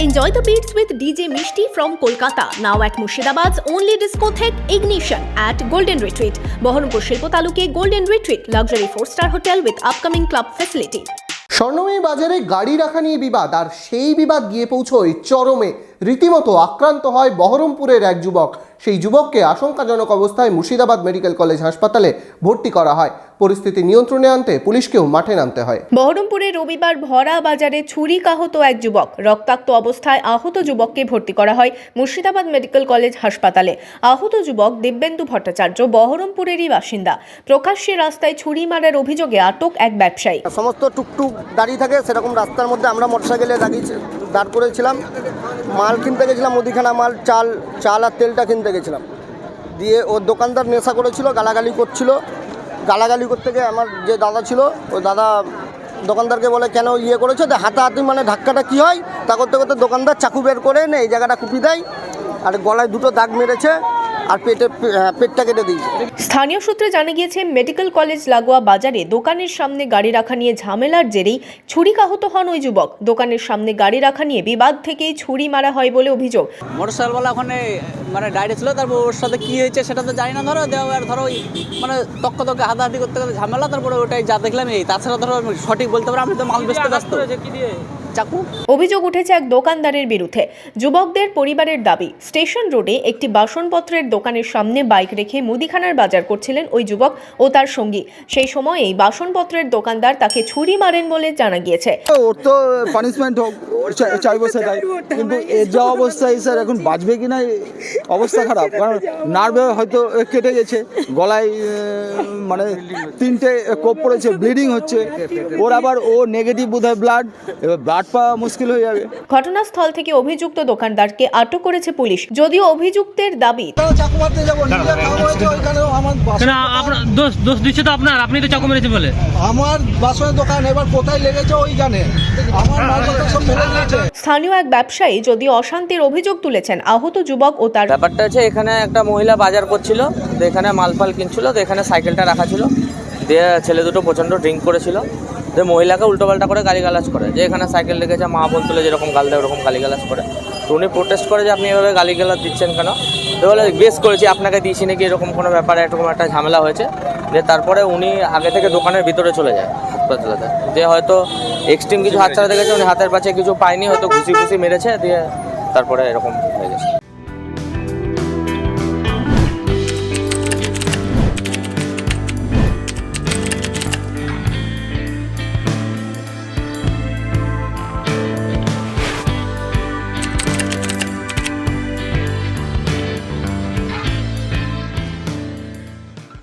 Enjoy the beats with DJ Mishti from Kolkata. Now at Murshidabad's only discotheque Ignition at Golden Retreat. Baharampur Shilpo Taluke Golden Retreat, luxury four-star hotel with upcoming club facility. Swarnamoyee বাজারে গাড়ি রাখা নিয়ে বিবাদ আর সেই বিবাদ গিয়ে পৌঁছয় চরমে রীতিমতো আক্রান্ত হয় বহরমপুরের এক যুবক। সেই যুবককে আশঙ্কাজনক অবস্থায় মুর্শিদাবাদ মেডিকেল কলেজ হাসপাতালে ভর্তি করা হয়। পরিস্থিতি নিয়ন্ত্রণে আনতে পুলিশকেও মাঠে নামতে হয়। বহরমপুরে রবিবার ভরা বাজারে ছুরিকাহত এক যুবক। রক্তাক্ত অবস্থায় আহত যুবককে ভর্তি করা হয় মুর্শিদাবাদ মেডিকেল কলেজ হাসপাতালে। আহত যুবক দিব্যেন্দু ভট্টাচার্য বহরমপুরেরই বাসিন্দা। প্রকাশ্যে রাস্তায় ছুরি মারার অভিযোগে আটক এক ব্যবসায়ী। সমস্ত টুকটুক দাঁড়িয়ে থাকে সেরকম রাস্তার মধ্যে আমরা মোটরসাইকেলে দাঁড়িয়ে দাঁড় করেছিলাম। মাল কিনতে গেছিলাম, মুদিখানা মাল, চাল চাল আর তেলটা কিনতে গেছিলাম। দিয়ে ওর দোকানদার নেশা করেছিল, গালাগালি করছিল। গালাগালি করতে গিয়ে আমার যে দাদা ছিল ওই দাদা দোকানদারকে বলে, কেন ইয়ে করেছে? হাতাহাতি মানে ধাক্কাটা কী হয়? তা করতে করতে দোকানদার চাকু বের করে এনে এই জায়গাটা কুপি দেয়। আর গলায় দুটো দাগ মেরেছে। আর পেটে পেটটা কেটে দিয়েছে। স্থানীয় সূত্রে জানা গিয়েছে মেডিকেল কলেজ লাগোয়া বাজারে দোকানের সামনে গাড়ি রাখা নিয়ে ঝামেলার জেরেই ছুরিকাহত হন ওই যুবক। দোকানের সামনে গাড়ি রাখা নিয়ে বিবাদ থেকেই ছুরি মারা হয় বলে অভিযোগ। মোটরসাইকেলওয়ালা ওখানে মানে ডাইরে ছিল তারপর ওর সাথে কী হয়েছে সেটা তো জানি না ধরো দেওয়ার ধরো ওই মানে তক্ক তক্কে হাতাহাতি করতে করতে ঝামেলা তারপরে ওটাই যা দেখলাম এই তাছাড়া ধরো সঠিক বলতে পারো আমি তো মাল বেচতে ব্যস্ত। চাকু। অভিযোগ উঠেছে এক দোকানদারের বিরুদ্ধে। যুবকদের পরিবারের দাবি, স্টেশন রোডে একটি বাসনপত্রের দোকানের সামনে বাইক রেখে মুদিখানার বাজার করছিলেন ওই যুবক ও তার সঙ্গী। সেই সময়েই বাসনপত্রের দোকানদার তাকে ছুরি মারেন বলে জানা গিয়েছে। ওর তো পানিশমেন্ট হোক চাইব সেটাই। কিন্তু এর যা অবস্থায় স্যার, এখন বাঁচবে কি না অবস্থা খারাপ। কারণ নার্ভে হয়তো কেটে গেছে, গলায় মানে তিনটে কোপ পড়েছে ব্লিডিং হচ্ছে। ওর আবার ও নেগেটিভ বোধ হয় ব্লাড এবার ব্লাড পাওয়া মুশকিল হয়ে যাবে। ঘটনাস্থল থেকে অভিযুক্ত দোকানদারকে আটক করেছে পুলিশ। যদিও অভিযুক্তের দাবি চাকু মারতে যাব ওইখানেও আমার কেন আপনার দোষ দোষ দিচ্ছে তো আপনার আপনি তো চাকু মেরেছে বলে। আমার বাসনের দোকান এবার কোথায় লেগেছে ওই জানে আমার সব দিয়েছে স্থানীয় এক ব্যবসায়ী যদিও অশান্তির অভিযোগ তুলেছেন আহত যুবক ও তার ব্যাপারটা হচ্ছে এখানে একটা মহিলা বাজার করছিল তো এখানে মাল ফাল কিনছিল তো এখানে সাইকেলটা রাখা ছিল। দিয়ে ছেলে দুটো প্রচণ্ড ড্রিঙ্ক করেছিল। যে মহিলাকে উল্টোপাল্টা করে গালিগালাজ করে, যে এখানে সাইকেল রেখেছে, মা বোন তুলে যেরকম গাল দেয় ওরকম গালিগালাজ করে। তো উনি প্রোটেস্ট করে যে আপনি এভাবে গালিগালাজ দিচ্ছেন কেন? তো বলে, বেশ করেছি, আপনাকে দিয়েছি নাকি? এরকম কোনো ব্যাপারে এরকম একটা ঝামেলা হয়েছে। যে তারপরে উনি আগে থেকে দোকানের ভিতরে চলে যায় হাসপাতালেতে যে হয়তো এক্সট্রিম কিছু হাত ছাড়া দেখেছে, উনি হাতের পাশে কিছু পায়নি, হয়তো ঘুষি ঘুষি মেরেছে, দিয়ে তারপরে এরকম হয়ে গেছে।